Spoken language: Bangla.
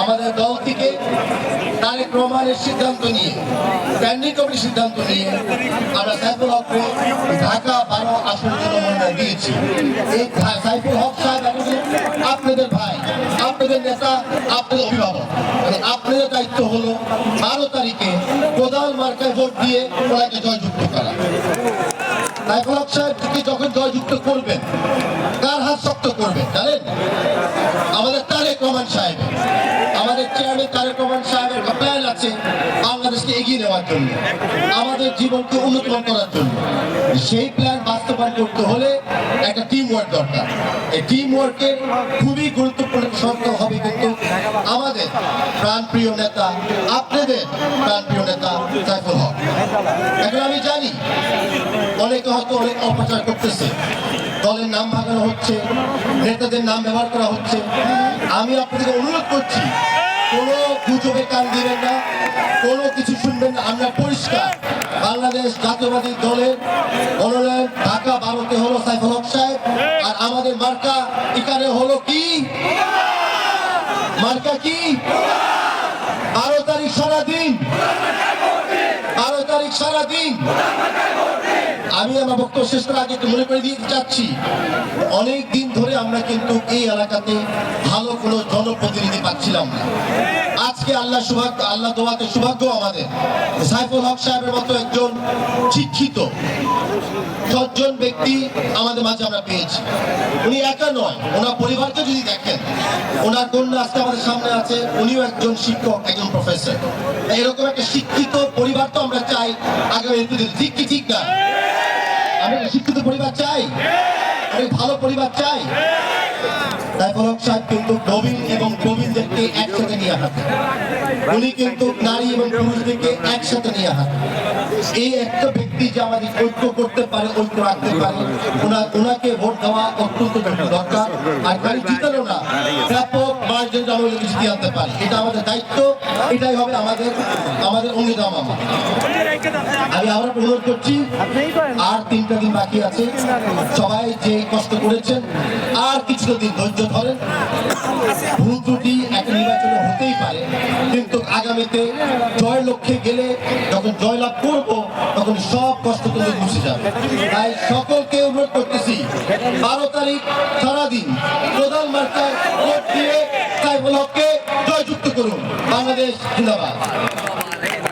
আমাদের দল থেকে তারেক রহমানের সিদ্ধান্ত নিয়ে স্ট্যান্ডিং কমিটির সিদ্ধান্ত নিয়ে আমরা সাইফুল হককে ঢাকা বারো আসন জন্য মনোনয়ন দিয়েছি। এই সাইফুল হক সাহেব আপনাদের ভাই, আপনাদের নেতা, আপনাদের অভিভাবক। আপনাদের দায়িত্ব হলো বারো তারিখে প্রধান মার্কায় ভোট দিয়ে ওনাকে জয়যুক্ত করা। সাইফুল হক সাহেবকে যখন জয়যুক্ত করবেন, কার হাত শক্ত করবেন জানেন? আমাদের তারেক রহমান সাহেব আমাদের চেয়ারম্যান তারেক রহমান সাহেবের প্ল্যান আছে বাংলাদেশকে এগিয়ে নেওয়ার জন্য, আমাদের জীবনকে উন্নতমান করার জন্য। সেই প্ল্যান বাস্তবায়ন করতে হলে একটা টিম ওয়ার্ক দরকার। এই টিম ওয়ার্কের খুবই গুরুত্বপূর্ণ শর্ত হবে কিন্তু আমাদের প্রাণপ্রিয় নেতা, আপনাদের প্রাণপ্রিয় নেতা সাইফুল হক। এখন আমি জানি অনেকে হয়তো অনেক অপচার করতেছে। দলের নাম ভাগানো হচ্ছে, নেতাদের নাম ব্যবহার করা হচ্ছে। আমি আপনাদেরকে অনুরোধ করছি কোনো গুজবে কান দিবেন না, কোনো কিছু শুনবেন না। আমরা পরিষ্কার। বাংলাদেশ জাতীয়বাদী দলের মনোনয়ন ঢাকা বারোতে হলো সাইফুল হক সাহেব। আর আমাদের মার্কা এখানে হলো কি? মার্কা কি? বারো তারিখ সারাদিন। তারিখ সারাদিন। আমি আমার বক্তব্য শেষ করার আগে মনে করে দিতে চাচ্ছি, অনেক দিন ধরে আমরা কিন্তু এই এলাকাতে ভালো কোনো জনপ্রতিনিধি পাচ্ছিলাম না। আজকে আল্লাহ সৌভাগ্য আল্লাহ দোয়াতে সৌভাগ্য আমাদের। সাইফুল হক সাহেবের মতো একজন শিক্ষিত সজ্জন ব্যক্তি আমাদের মাঝে আমরা পেয়েছি। উনি একা নয়, ওনার পরিবারকে যদি দেখেন, ওনার কন্যা আজকে আমাদের সামনে আছে, উনিও একজন শিক্ষক, একজন প্রফেসর এরকম একটা শিক্ষিত পরিবার তো আমরা চাই। আগামী দিনে। ঠিক কি ঠিক না, আমি শিক্ষিত পরিবার চাই, আমি ভালো পরিবার চাই। হক সাহেব কিন্তু এবং একসাথে নিয়ে হাঁটে উনি কিন্তু নারী এবং পুরুষদেরকে একসাথে নিয়ে হাঁটে এই একটা ব্যক্তি যে আমাদের ঐক্য করতে পারে, ঐক্য রাখতে পারে ওনা ওনাকে ভোট দেওয়া অত্যন্ত দরকার। আর খালি জিতালো না। ব্যাপক মার্জিন আমরা জিতিয়ে আনতে পারি। এটা আমাদের দায়িত্ব এটাই হবে আমাদের আমাদের মামা। আমি আবার অনুরোধ করছি আর তিনটা দিন বাকি আছে। সবাই যে কষ্ট করেছেন আর কিছুটা দিন ধৈর্য ধরেন। ভুল ত্রুটি একটা নির্বাচনে হতেই পারে কিন্তু আগামীতে জয় লক্ষ্যে গেলে যখন জয়লাভ করব তখন সব কষ্ট কিন্তু মুছে যাবে। তাই সকলকে অনুরোধ করতেছি বারো তারিখ সারাদিন প্রধান মার্কায় ভোট দিয়ে সাইফুল হককে জয়যুক্ত করুন। বাংলাদেশ জিন্দাবাদ।